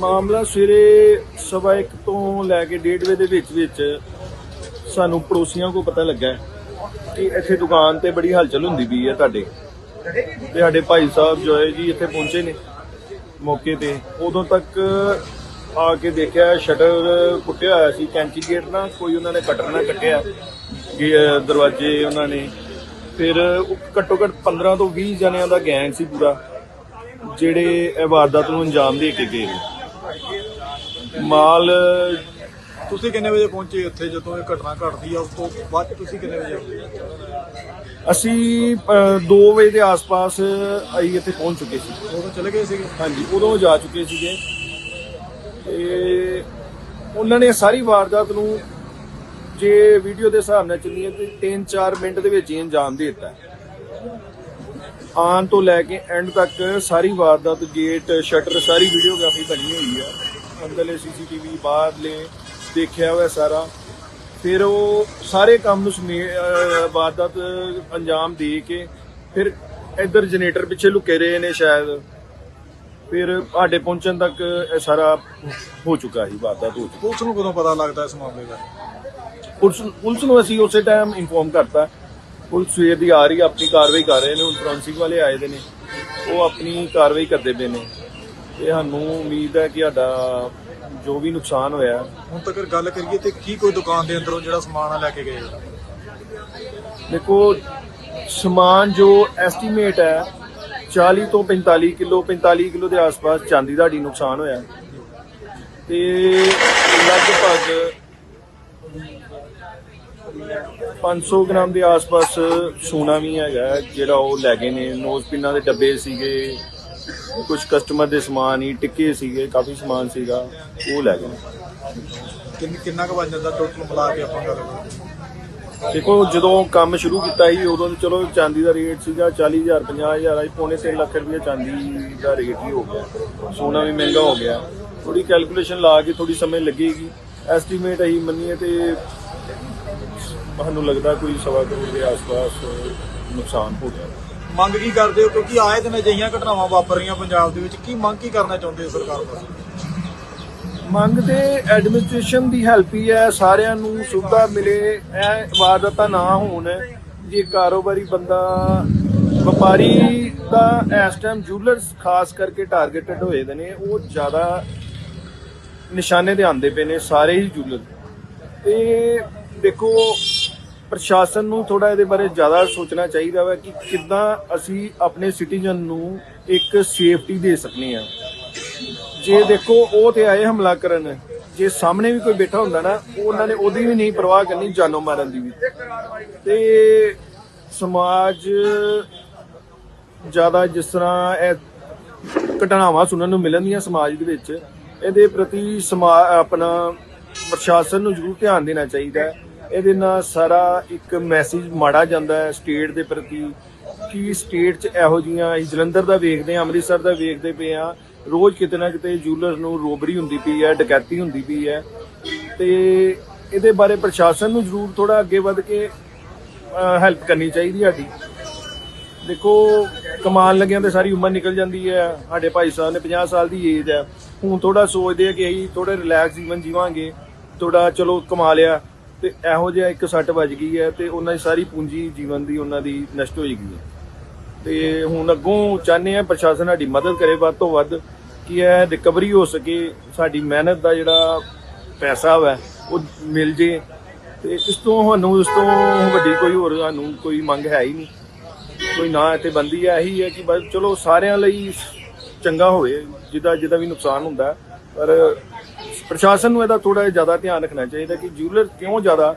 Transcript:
ਮਾਮਲਾ ਸਵੇਰੇ ਸਵਾ ਇੱਕ ਤੋਂ ਲੈ ਕੇ 1:30 ਵਜੇ ਦੇ ਵਿੱਚ ਵਿੱਚ ਸਾਨੂੰ ਪੜੋਸੀਆਂ ਕੋ ਪਤਾ ਲੱਗਾ ਕਿ ਇੱਥੇ ਦੁਕਾਨ ਤੇ ਬੜੀ ਹਲਚਲ ਹੁੰਦੀ ਪਈ ਹੈ ਤੁਹਾਡੇ। ਤੇ ਸਾਡੇ ਭਾਈ ਸਾਹਿਬ ਜੋ ਹੈ ਜੀ ਇੱਥੇ ਪਹੁੰਚੇ ਨੇ ਮੌਕੇ ਤੇ। ਉਦੋਂ ਤੱਕ ਆ ਕੇ ਦੇਖਿਆ ਸ਼ਟਰ ਕੁੱਟਿਆ ਹੋਇਆ ਸੀ, ਕੈਂਚੀ ਗੇਟ ਨਾਲ ਕੋਈ ਉਹਨਾਂ ਨੇ ਕਟਰ ਨਾਲ ਕੱਟਿਆ ਇਹ ਦਰਵਾਜ਼ੇ ਉਹਨਾਂ ਨੇ। ਫਿਰ ਉਹ ਘੱਟੋ ਘੱਟ 15 ਤੋਂ 20 ਜਣਿਆਂ ਦਾ ਗੈਂਗ ਸੀ ਪੂਰਾ, ਜਿਹੜੇ ਇਹ ਵਾਰਦਾਤ ਨੂੰ ਅੰਜਾਮ ਦੇ ਕੇ ਗਏ ਮਾਲ ਤੁਸੀਂ ਕਿੰਨੇ ਵਜੇ ਪਹੁੰਚੇ ਉੱਥੇ ਜਦੋਂ ਇਹ ਘਟਨਾ ਘਟਦੀ ਆ? ਉਸ ਤੋਂ ਬਾਅਦ ਤੁਸੀਂ ਕਿੰਨੇ ਵਜੇ ਅਸੀਂ 2 ਵਜੇ ਦੇ ਆਸ-ਪਾਸ ਅਸੀਂ ਇੱਥੇ ਪਹੁੰਚ ਚੁੱਕੇ ਸੀ। ਉਦੋਂ ਚਲੇ ਗਏ ਸੀਗੇ? ਹਾਂਜੀ ਉਦੋਂ ਜਾ ਚੁੱਕੇ ਸੀਗੇ। ਤੇ ਉਹਨਾਂ ਨੇ ਸਾਰੀ ਵਾਰਦਾਤ ਨੂੰ ਜੇ ਵੀਡੀਓ ਦੇ ਹਿਸਾਬ ਨਾਲ ਚੱਲੀਏ ਤੇ 3-4 ਮਿੰਟ ਦੇ ਵਿੱਚ ਹੀ ਅੰਜਾਮ ਦੇ ਦਿੱਤਾ। ਆਨ ਤੋਂ ਲੈ ਕੇ ਐਂਡ ਤੱਕ ਸਾਰੀ ਵਾਰਦਾਤ ਗੇਟ ਸ਼ਟਰ ਸਾਰੀ ਵੀਡੀਓਗ੍ਰਾਫੀ ਬਣੀ ਹੋਈ ਆ ਅੰਦਰਲੇ ਸੀਸੀਟੀਵੀ ਬਾਹਰਲੇ ਦੇਖਿਆ ਹੋਇਆ ਸਾਰਾ। ਫਿਰ ਉਹ ਸਾਰੇ ਕੰਮ ਨੂੰ ਸਮੇ ਵਾਰਦਾਤ ਅੰਜਾਮ ਦੇ ਕੇ ਫਿਰ ਇੱਧਰ ਜਨਰੇਟਰ ਪਿੱਛੇ ਲੁਕੇ ਰਹੇ ਨੇ ਸ਼ਾਇਦ। ਫਿਰ ਸਾਡੇ ਪਹੁੰਚਣ ਤੱਕ ਇਹ ਸਾਰਾ ਹੋ ਚੁੱਕਾ ਸੀ ਵਾਰਦਾਤ ਹੋ ਚੁੱਕੀ। ਪੁਲਿਸ ਨੂੰ ਕਦੋਂ ਪਤਾ ਲੱਗਦਾ ਇਸ ਮਾਮਲੇ ਦਾ? ਪੁਲਿਸ ਪੁਲਿਸ ਨੂੰ ਅਸੀਂ ਉਸੇ ਟਾਈਮ ਇਨਫੋਰਮ ਕਰਤਾ। ਪੁਲਿਸ ਸਵੇਰ ਦੀ ਆ ਰਹੀ ਆਪਣੀ ਕਾਰਵਾਈ ਕਰ ਰਹੇ ਨੇ ਹੁਣ ਫੋਰੈਂਸਿਕ ਵਾਲੇ ਆਏ ਦੇ ਨੇ। ਉਹ ਆਪਣੀ ਕਾਰਵਾਈ ਕਰਦੇ ਪਏ ਨੇ। ਤੇ ਸਾਨੂੰ ਉਮੀਦ ਹੈ ਕਿ ਸਾਡਾ ਜੋ ਵੀ ਨੁਕਸਾਨ ਹੋਇਆ ਹੁਣ ਤੱਕ ਗੱਲ ਕਰੀਏ ਤੇ ਕੀ ਕੋਈ ਦੁਕਾਨ ਦੇ ਅੰਦਰੋਂ ਜਿਹੜਾ ਸਮਾਨ ਆ ਲੈ ਕੇ ਗਏ? ਦੇਖੋ ਸਮਾਨ ਜੋ ਐਸਟੀਮੇਟ ਹੈ 40 ਤੋਂ 45 ਕਿਲੋ 45 ਕਿਲੋ ਦੇ ਆਸ-ਪਾਸ ਚਾਂਦੀ ਦਾ ਢੀ ਨੁਕਸਾਨ ਹੋਇਆ ਤੇ ਲਗਭਗ 500 ਗ੍ਰਾਮ ਦੇ ਆਸ-ਪਾਸ ਸੋਨਾ ਵੀ ਹੈਗਾ ਜਿਹੜਾ ਉਹ ਲੈ ਗਏ ਨੇ। ਨੋਜ਼ ਪਿੰਨਾਂ ਦੇ ਡੱਬੇ ਸੀਗੇ ਕੁਝ ਕਸਟਮਰ ਦੇ ਸਮਾਨ ਹੀ ਟਿੱਕੇ ਸੀਗੇ ਕਾਫੀ ਸਮਾਨ ਸੀਗਾ ਉਹ ਲੈ ਗਏ। ਕਿੰਨ ਕਿੰਨਾ ਕੁ ਬਣ ਜਾਂਦਾ ਟੋਟਲ ਮਿਲਾ ਕੇ ਆਪਾਂ ਗੱਲ ਕਰੀਏ? ਦੇਖੋ ਜਦੋਂ ਕੰਮ ਸ਼ੁਰੂ ਕੀਤਾ ਸੀ ਉਦੋਂ ਚਲੋ ਚਾਂਦੀ ਦਾ ਰੇਟ ਸੀਗਾ 40000 50000 ਅੱਜ ਪੌਣੇ 3 ਲੱਖ ਰੁਪਏ ਚਾਂਦੀ ਦਾ ਰੇਟ ਹੀ ਹੋ ਗਿਆ। ਸੋਨਾ ਵੀ ਮਹਿੰਗਾ ਹੋ ਗਿਆ। ਥੋੜੀ ਕੈਲਕੂਲੇਸ਼ਨ ਲਾ ਕੇ ਥੋੜੀ ਸਮੇਂ ਲੱਗੇਗੀ। ਐਸਟੀਮੇਟ ਅਸੀਂ ਮੰਨੀਏ ਤੇ ਸਾਨੂੰ ਲੱਗਦਾ ਕੋਈ ਸਵਾ ਕਰੋੜ ਦੇ ਆਸ-ਪਾਸ ਨੁਕਸਾਨ ਹੋ ਗਿਆ। ਮੰਗ ਕੀ ਕਰਦੇ ਹੋ? ਕਿਉਂਕਿ ਆਏ ਦਿਨ ਅਜਿਹੀਆਂ ਘਟਨਾਵਾਂ ਵਾਪਰ ਰਹੀਆਂ ਪੰਜਾਬ ਦੇ ਵਿੱਚ। ਕੀ ਮੰਗ ਕੀ ਕਰਨਾ ਚਾਹੁੰਦੇ ਹੋ ਸਰਕਾਰ ਪਾਸੋਂ ਮੰਗ ਤੇ ਐਡਮਿਨਿਸਟ੍ਰੇਸ਼ਨ ਦੀ ਹੈਲਪ ਹੀ ਹੈ। ਸਾਰਿਆਂ ਨੂੰ ਸੁਵਿਧਾ ਮਿਲੇ। ਇਹ ਵਾਰਦਾਤਾਂ ਨਾ ਹੋਣ। ਜੇ ਕਾਰੋਬਾਰੀ ਬੰਦਾ, ਵਪਾਰੀ ਦਾ ਇਸ ਟਾਈਮ ਜੂਲਰਸ ਖਾਸ ਕਰਕੇ ਟਾਰਗੇਟਡ ਹੋਏ ਦੇ ਨੇ, ਉਹ ਜ਼ਿਆਦਾ ਨਿਸ਼ਾਨੇ ਤੇ ਆਉਂਦੇ ਪਏ ਨੇ ਸਾਰੇ ਹੀ ਜੂਲਰ ਤੇ ਦੇਖੋ ਪ੍ਰਸ਼ਾਸਨ ਨੂੰ ਥੋੜਾ ਇਹਦੇ ਬਾਰੇ ਜ਼ਿਆਦਾ ਸੋਚਣਾ ਚਾਹੀਦਾ ਵਾ ਕਿ ਕਿੱਦਾਂ ਅਸੀਂ ਆਪਣੇ ਸਿਟੀਜ਼ਨ ਨੂੰ ਇੱਕ ਸੇਫਟੀ ਦੇ ਸਕਨੇ ਆ। ਜੇ ਦੇਖੋ, ਉਹ ਤੇ ਆਏ ਹਮਲਾ ਕਰਨ, ਜੇ ਸਾਹਮਣੇ ਵੀ ਕੋਈ ਬੈਠਾ ਹੁੰਦਾ ਨਾ, ਉਹਨਾਂ ਨੇ ਉਹਦੀ ਵੀ ਨਹੀਂ ਪਰਵਾਹ ਕਰਨੀ ਜਾਨੋਂ ਮਾਰਨ ਦੀ ਵੀ। ਤੇ ਸਮਾਜ ਜ਼ਿਆਦਾ ਜਿਸ ਤਰ੍ਹਾਂ ਇਹ ਘਟਨਾਵਾਂ ਸੁਣਨ ਨੂੰ ਮਿਲਣ ਦੀਆਂ ਸਮਾਜ ਦੇ ਵਿੱਚ, ਇਹਦੇ ਪ੍ਰਤੀ ਸਮਾ ਆਪਣਾ ਪ੍ਰਸ਼ਾਸਨ ਨੂੰ ਜ਼ਰੂਰ ਧਿਆਨ ਦੇਣਾ ਚਾਹੀਦਾ। ਹੈ ਇਹਦੇ ਨਾਲ ਸਾਰਾ ਇੱਕ ਮੈਸੇਜ ਮਾੜਾ ਜਾਂਦਾ ਹੈ ਸਟੇਟ ਦੇ ਪ੍ਰਤੀ ਕਿ ਸਟੇਟ 'ਚ ਇਹੋ ਜੀਆਂ ਅਸੀਂ ਜਲੰਧਰ ਦਾ ਵੇਖਦੇ ਹਾਂ, ਅੰਮ੍ਰਿਤਸਰ ਦਾ ਵੇਖਦੇ ਪਏ ਆ ਰੋਜ਼ ਕਿਤੇ ਨਾ ਕਿਤੇ ਜੂਲਰ ਨੂੰ ਰੋਬਰੀ ਹੁੰਦੀ ਪਈ ਹੈ, ਡਕੈਤੀ ਹੁੰਦੀ ਪਈ ਹੈ। ਤੇ ਇਹਦੇ ਬਾਰੇ ਪ੍ਰਸ਼ਾਸਨ ਨੂੰ ਜ਼ਰੂਰ ਥੋੜਾ ਅੱਗੇ ਵੱਧ ਕੇ ਹੈਲਪ ਕਰਨੀ ਚਾਹੀਦੀ ਸਾਡੀ। ਦੇਖੋ ਕਮਾਨ ਲੱਗਿਆਂ ਤੇ ਸਾਰੀ ਉਮਰ ਨਿਕਲ ਜਾਂਦੀ ਹੈ। ਸਾਡੇ ਭਾਈ ਸਾਹਿਬ ਨੇ 50 ਸਾਲ ਦੀ ਏਜ ਹੈ। ਹੁਣ ਥੋੜਾ ਸੋਚਦੇ ਆ ਕਿ ਅਸੀਂ ਥੋੜੇ ਰਿਲੈਕਸ ਜੀਵਨ ਜੀਵਾਂਗੇ। ਥੋੜਾ ਚਲੋ ਕਮਾ ਲਿਆ। ਤੇ ਇਹੋ ਜਿਹਾ ਇੱਕ ਸੱਟ ਵੱਜ ਗਈ ਹੈ ਤੇ ਉਹਨਾਂ ਦੀ ਸਾਰੀ ਪੂੰਜੀ ਜੀਵਨ ਦੀ ਉਹਨਾਂ ਦੀ ਨਸ਼ਟ ਹੋ ਗਈ ਹੈ। ਤੇ ਹੁਣ ਅੱਗੋਂ ਚਾਹੁੰਦੇ ਆ ਪ੍ਰਸ਼ਾਸਨ ਸਾਡੀ ਮਦਦ ਕਰੇ ਵੱਧ ਤੋਂ ਵੱਧ ਕਿ ਇਹ ਰਿਕਵਰੀ ਹੋ ਸਕੇ, ਸਾਡੀ ਮਿਹਨਤ ਦਾ ਜਿਹੜਾ ਪੈਸਾ ਵਾ, ਉਹ ਮਿਲ ਜੇ। ਤੇ ਇਸ ਤੋਂ ਸਾਨੂੰ, ਇਸ ਤੋਂ ਵੱਡੀ ਕੋਈ ਹੋਰ ਸਾਨੂੰ ਕੋਈ ਮੰਗ ਹੈ ਹੀ ਨਹੀਂ। ਕੋਈ ਨਾ ਇੱਥੇ ਬੰਦੀ ਹੈ ਇਹੀ ਹੈ ਕਿ ਬਸ ਚਲੋ ਸਾਰਿਆਂ ਲਈ ਚੰਗਾ ਹੋਵੇ, ਜਿਹਦਾ ਜਿਹਦਾ ਵੀ ਨੁਕਸਾਨ ਹੁੰਦਾ, ਪਰ ਪ੍ਰਸ਼ਾਸਨ ਨੂੰ ਇਹਦਾ ਥੋੜਾ ਜ਼ਿਆਦਾ ਧਿਆਨ ਰੱਖਣਾ ਚਾਹੀਦਾ ਕਿ ਜੂਲਰ ਕਿਉਂ ਜ਼ਿਆਦਾ